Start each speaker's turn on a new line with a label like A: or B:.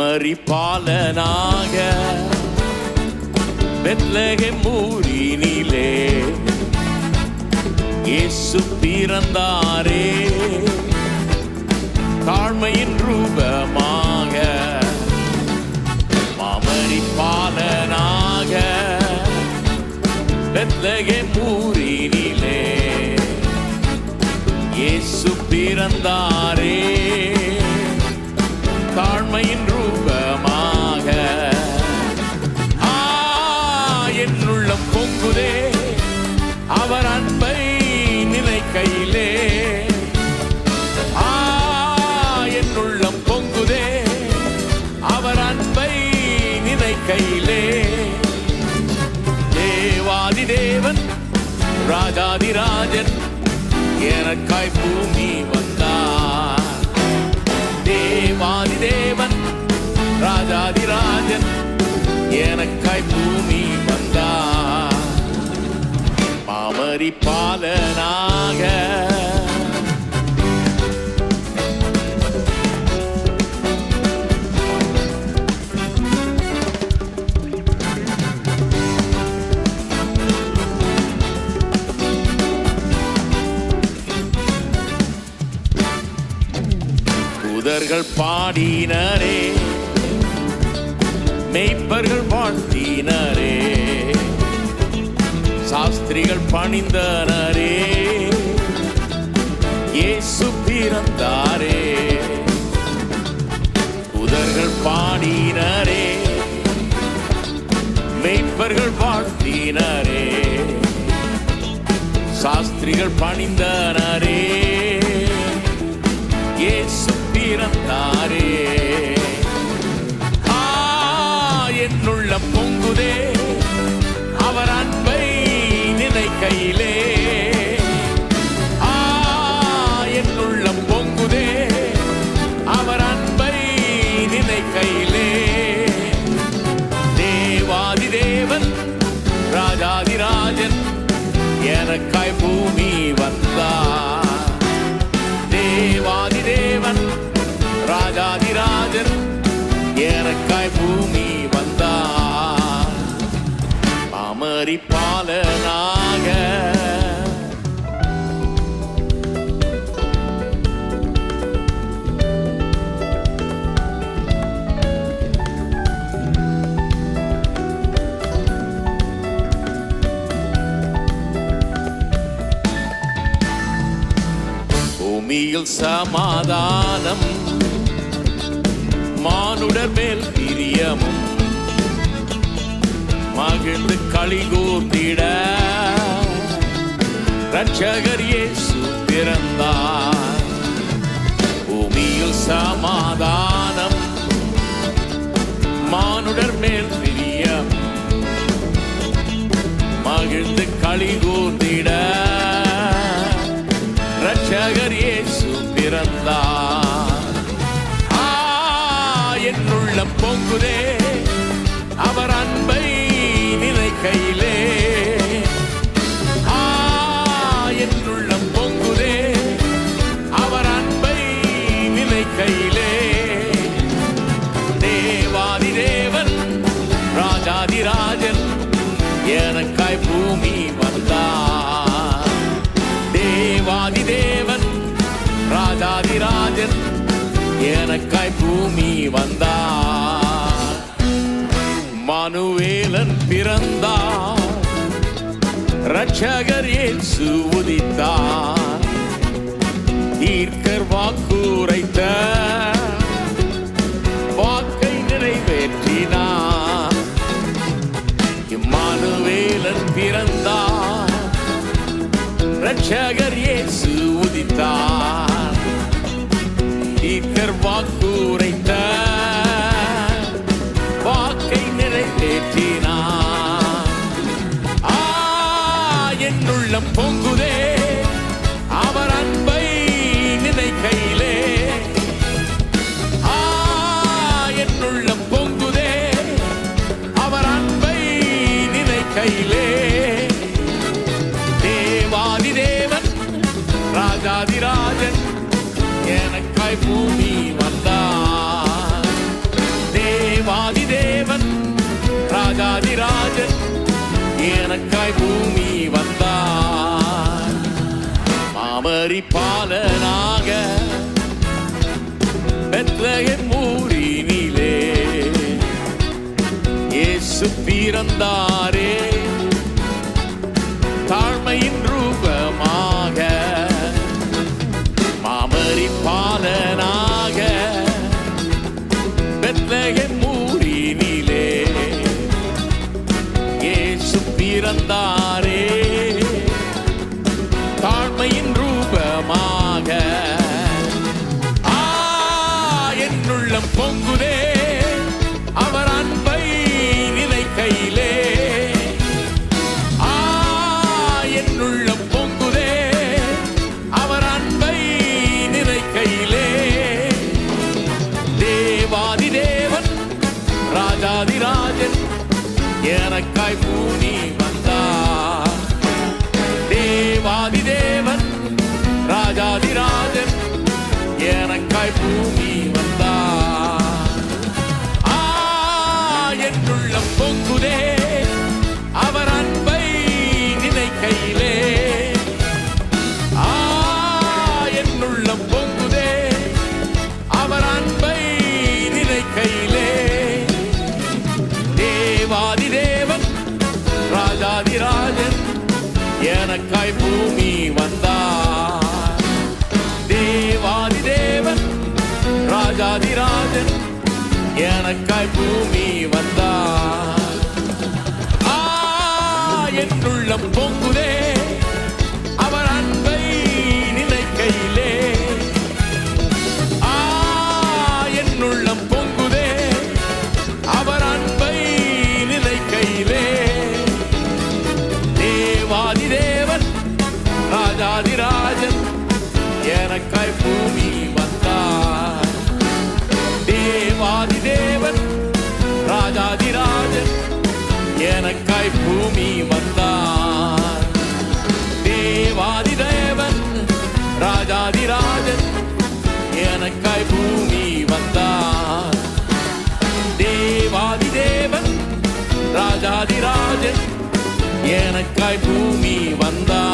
A: பரிபாலனாக பெத்லகே மூரினிலே இயேசு பிறந்தாரே. தாழ்மையின் ரூபமாக மாமரி பாலனாக பெத்லகே மூரினிலே இயேசு பிறந்தாரே. ராஜாதிராஜன் எனக்காய் பூமி வந்தார். தேவாதி தேவன் ராஜாதிராஜன் எனக்காய் பூமி வந்தார். பாமரி பாலனாக தூதர்கள் பாடினரே. மெய்ப்பர்கள் வாழ்த்தினரே. சாஸ்திரிகள் பணிந்தனரே. இயேசு பிறந்தாரே. உதர்கள் பாடினரே. மெய்ப்பர்கள் வாழ்த்தினரே. சாஸ்திரிகள் பணிந்தனரே. அமரி பூமியில் சமாதானம் மானுடர் மேல் பிரியமும் மகிழ்ந்து களி கூர்ந்திட ரட்சகர் இயேசு பிறந்தார். பூமியில் சமாதானம். மானுடர் மேல் பிரியம். மகிழ்ந்து களி கூர்ந்திட ரட்சகர் இயேசு பிறந்தார். ஆ என்னுள்ள பொங்குதே. நினைக்கையிலே ஆ என்னுள்ள பொங்குதே. அவர் அன்பை நினைக்கையிலே தேவாதி தேவன் ராஜாதி ராஜன் எனக்காய் பூமி வந்தார். தேவாதி தேவன் ராஜாதி ராஜன் எனக்காய் பூமி வந்தார். மனுவேலன் பிறந்தார். ரட்சகர் இயேசு உதித்தார். தீர்க்கர் வாக்குரைத்த வாக்கை நிறைவேற்றினார். இம்மானுவேலன் பிறந்தார். ரட்சகர் இயேசு உதித்தார். தீர்க்கர் வாக்குரை உள்ளம் பொங்குதே அவர் அன்பை நினைக்கையிலே ஆ என் உள்ளம் பொங்குதே அவர் அன்பை நினைக்கையிலே தேவாதி தேவன் ராஜாதி ராஜன் எனக்காய் பூமி வந்தார். தேவாதி தேவன் ராஜாதி எனக்காய் பூமி பாலனாக பெத்லகம் மூரினிலே இயேசு பிறந்தாரே. cai por mim. ராஜன் எனக்காய் பூமி வந்தார் என்னுள்ளம் பொங்குதே. பூமி வந்தார். தேவாதி தேவன் ராஜாதிராஜன் எனக்காய் பூமி வந்தார். தேவாதி தேவன் ராஜாதிராஜன் எனக்காய் பூமி வந்தார்.